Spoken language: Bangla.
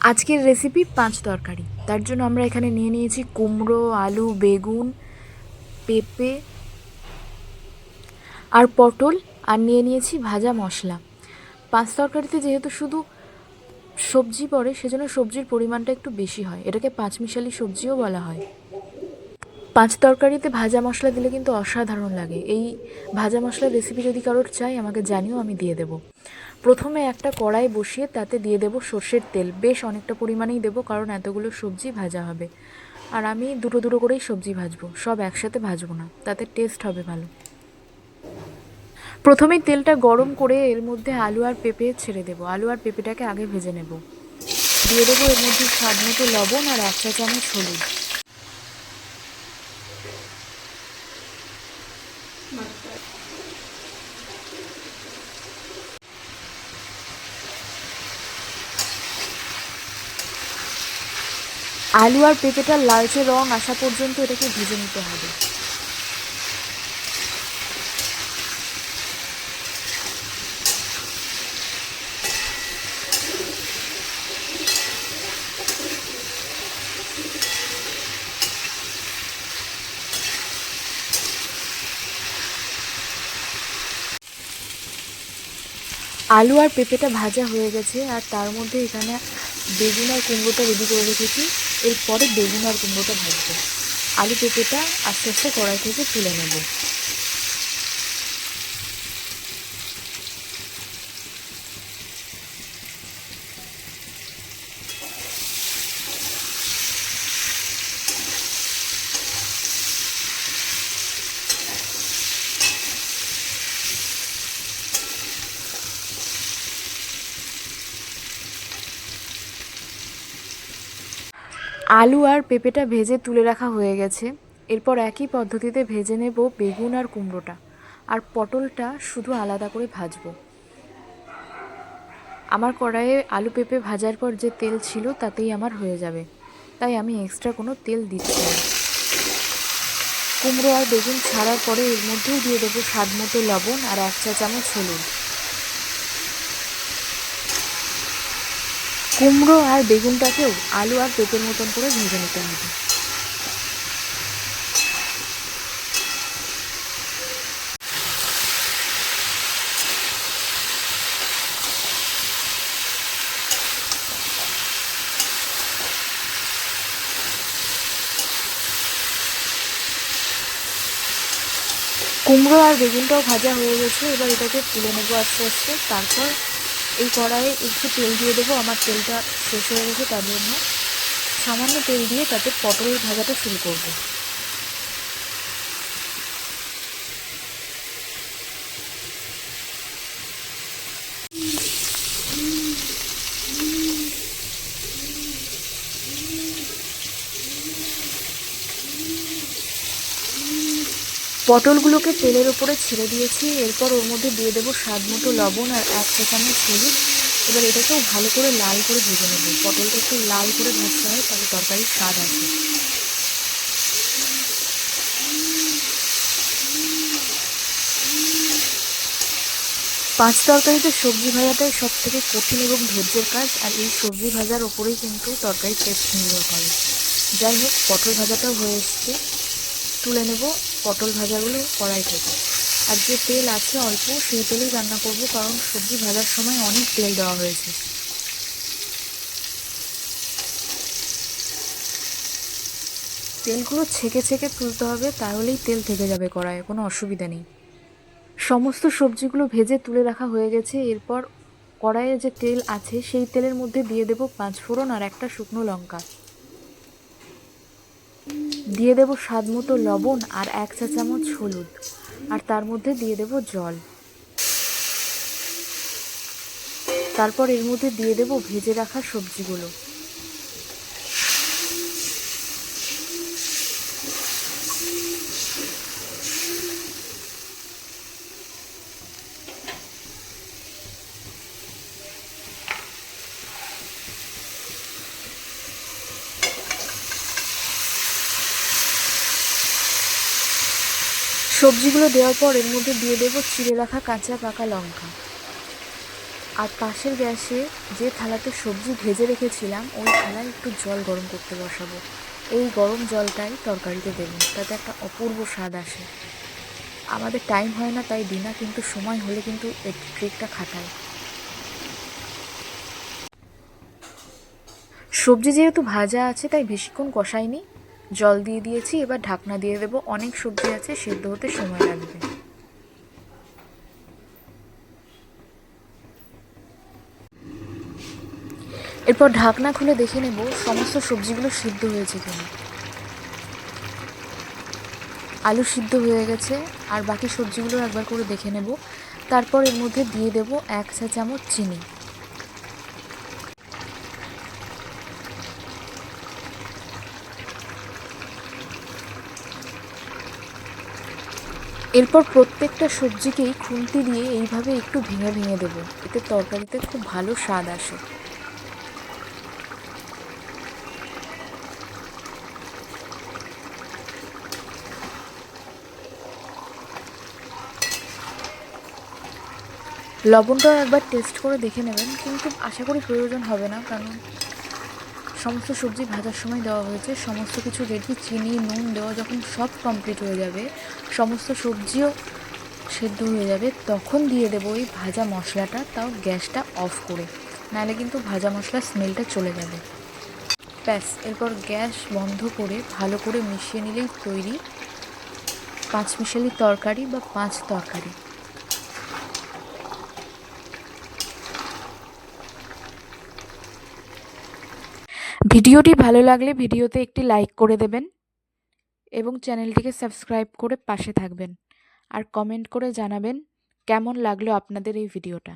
আজকের রেসিপি পাঁচ তরকারি। তার জন্য আমরা এখানে নিয়ে নিয়েছি কুমড়ো, আলু, বেগুন, পেঁপে আর পটল আর নিয়ে নিয়েছি ভাজা মশলা। পাঁচ তরকারিতে যেহেতু শুধু সবজি পড়ে, সেজন্য সবজির পরিমাণটা একটু বেশি হয়। এটাকে পাঁচমিশালি সবজিও বলা হয়। পাঁচ তরকারিতে ভাজা মশলা দিলে কিন্তু অসাধারণ লাগে। এই ভাজা মশলার রেসিপি যদি কারোর চাই, আমাকে জানিও, আমি দিয়ে দেবো। প্রথমে একটা কড়াই বসিয়ে তাতে দিয়ে দেবো সর্ষের তেল। বেশ অনেকটা পরিমাণেই দেবো, কারণ এতগুলো সবজি ভাজা হবে। আর আমি দুটো দুটো করেই সবজি ভাজবো, সব একসাথে ভাজবো না, তাতে টেস্ট হবে ভালো। প্রথমে তেলটা গরম করে এর মধ্যে আলু আর পেঁপে ছেড়ে দেবো। আলু আর পেঁপেটাকে আগে ভেজে নেব। দিয়ে দেবো এর মধ্যে স্বাদ মতো লবণ আর এক চা চামচ হলুদ। আলু আর পেঁপেটার লালচে রং আসা পর্যন্ত এটাকে ভেজে নিতে হবে। আলু আর পেঁপেটা ভাজা হয়ে গেছে, আর তার মধ্যে এখানে বেগুন আর কুমড়োটা রেডি করে রেখেছি। এরপরে বেগুন আর কুমড়োটা ভাজবো। আলু পেঁপেটা আস্তে আস্তে কড়াই থেকে তুলে নেব। আলু আর পেঁপেটা ভেজে তুলে রাখা হয়ে গেছে। এরপর একই পদ্ধতিতে ভেজে নেব বেগুন আর কুমড়োটা। আর পটলটা শুধু আলাদা করে ভাজবো। আমার কড়াইয়ে আলু পেঁপে ভাজার পর যে তেল ছিল তাতেই আমার হয়ে যাবে। তাই আমি এক্সট্রা কোনো তেল দিচ্ছি না। কুমড়ো আর বেগুন ছাড়ার পরে এর মধ্যেও দিয়ে দেবো স্বাদ মতো লবণ আর এক চা চামচ হলুদ। কুমড়ো আর বেগুনটাকেও আলু আর পেঁপের মতন করে ভেজে নিতে হবে। কুমড়ো আর বেগুনটাও ভাজা হয়ে গেছে, এবার এটাকে তুলে নেব আস্তে আস্তে। তারপর এই কড়াইয়ে একটু তেল দিয়ে দেবো, আমার তেলটা শেষ হয়ে গেছে, তার জন্য সামান্য তেল দিয়ে তাতে পটল ভাজাটা শুরু করব। পটলগুলোকে তেলের ওপরে ছেড়ে দিয়েছি, এরপর ওর মধ্যে দিয়ে দেবো স্বাদ মতো লবণ আর এক চা চামচ হলুদ। এবার এটাকেও ভালো করে লাল করে ভেজে নেব। পটলটা একটু লাল করে ভাজতে হয়, তাহলে তরকারির স্বাদ আসে পাঁচ তরকারিতে সবজি ভাজাটাই সব থেকে কঠিন এবং ধৈর্যের কাজ, আর এই সবজি ভাজার ওপরেই কিন্তু তরকারির টেস্ট নির্ভর করে। যাই হোক, পটল ভাজাটাও হয়ে এসছে। তুলে নেব পটল ভাজাগুলো কড়াই থেকে। আর যে তেল আছে অল্প, সেই তেলেই রান্না করব কারণ সবজি ভাজার সময় অনেক তেল দেওয়া হয়েছে। তেলগুলো ছেঁকে ছেঁকে তুলতে হবে, তাহলেই তেল থেকে যাবে কড়াইয়ে, কোনো অসুবিধা নেই। সমস্ত সবজিগুলো ভেজে তুলে রাখা হয়ে গেছে, এরপর কড়াইয়ে যে তেল আছে, সেই তেলের মধ্যে দিয়ে দেবো পাঁচ ফোড়ন আর একটা শুকনো লঙ্কা। দিয়ে দেব স্বাদ মতো লবণ আর এক চা চামচ হলুদ। আর তার মধ্যে দিয়ে দেব জল। তারপর এর মধ্যে দিয়ে দেব ভেজে রাখা সবজিগুলো। সবজিগুলো দেওয়ার পর এর মধ্যে দিয়ে দেবো চিড়ে রাখা কাঁচা পাকা লঙ্কা। আর পাশের গ্যাসে যে থালাতে সবজি ভেজে রেখেছিলাম, ওই থালায় একটু জল গরম করতে বসাবো। এই গরম জলটাই তরকারিতে দেবো, তাতে একটা অপূর্ব স্বাদ আসে। আমাদের টাইম হয় না, তাই দিনা কিন্তু সময় হলে কিন্তু এই ট্রিকটা খাটায় সবজি যেহেতু ভাজা আছে, তাই বেশিক্ষণ কষাইনি। জল দিয়ে দিয়েছি, এবার ঢাকনা দিয়ে দেবো। অনেক সবজি আছে, সেদ্ধ হতে সময় লাগবে। এরপর ঢাকনা খুলে দেখে নেব সমস্ত সবজিগুলো সিদ্ধ হয়েছে কিনা। আলু সিদ্ধ হয়ে গেছে, আর বাকি সবজিগুলো একবার করে দেখে নেব। তারপর এর মধ্যে দিয়ে দেব এক চা চামচ চিনি। এরপর প্রত্যেকটা সবজিকেই খুন্তি দিয়ে এইভাবে একটু ভেঙে ভেঙে দেবো। এতে তরকারিতে খুব ভালো স্বাদ আসে। লবণটাও একবার টেস্ট করে দেখে নেবেন, কিন্তু আশা করি প্রয়োজন হবে না, কারণ সমস্ত সবজি ভাজার সময় দেওয়া হয়েছে। সমস্ত কিছু রেডি চিনি, নুন দেওয়া যখন সব কমপ্লিট হয়ে যাবে, সমস্ত সবজিও সেদ্ধ হয়ে যাবে, তখন দিয়ে দেবো ওই ভাজা মশলাটা, তাও গ্যাসটা অফ করে। নাহলে কিন্তু ভাজা মশলার স্মেলটা চলে যাবে। ব্যাস, এরপর গ্যাস বন্ধ করে ভালো করে মিশিয়ে নিলেই তৈরি। পাঁচমিশালি তরকারি বা পাঁচ তরকারি। ভিডিওটি ভালো লাগলে ভিডিওতে একটি লাইক করে দেবেন এবং চ্যানেলটিকে সাবস্ক্রাইব করে পাশে থাকবেন। আর কমেন্ট করে জানাবেন কেমন লাগল আপনাদের এই ভিডিওটা।